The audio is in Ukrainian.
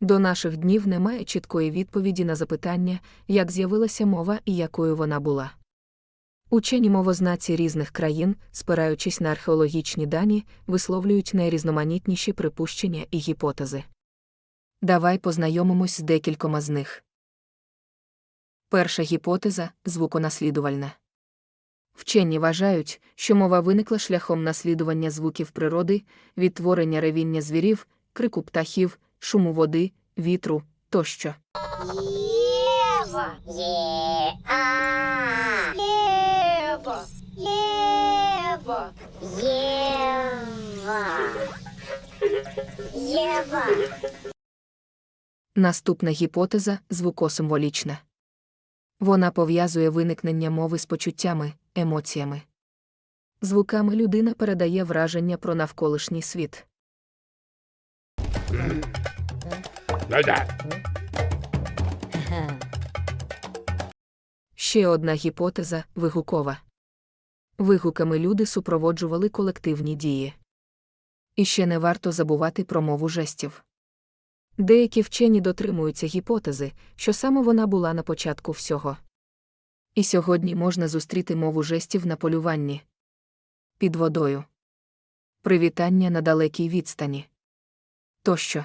До наших днів немає чіткої відповіді на запитання, як з'явилася мова і якою вона була. Учені мовознаці різних країн, спираючись на археологічні дані, висловлюють найрізноманітніші припущення і гіпотези. Давай познайомимось з декількома з них. Перша гіпотеза звуконаслідувальна. Вчені вважають, що мова виникла шляхом наслідування звуків природи, відтворення ревіння звірів, крику птахів, шуму води, вітру тощо. Ева. Е-а. Ева. Ева. Ева. Ева. Наступна гіпотеза звукосимволічна. Вона пов'язує виникнення мови з почуттями, емоціями. Звуками людина передає враження про навколишній світ. Ще одна гіпотеза вигукова. Вигуками люди супроводжували колективні дії. І ще не варто забувати про мову жестів. Деякі вчені дотримуються гіпотези, що саме вона була на початку всього. І сьогодні можна зустріти мову жестів на полюванні під водою, привітання на далекій відстані тощо.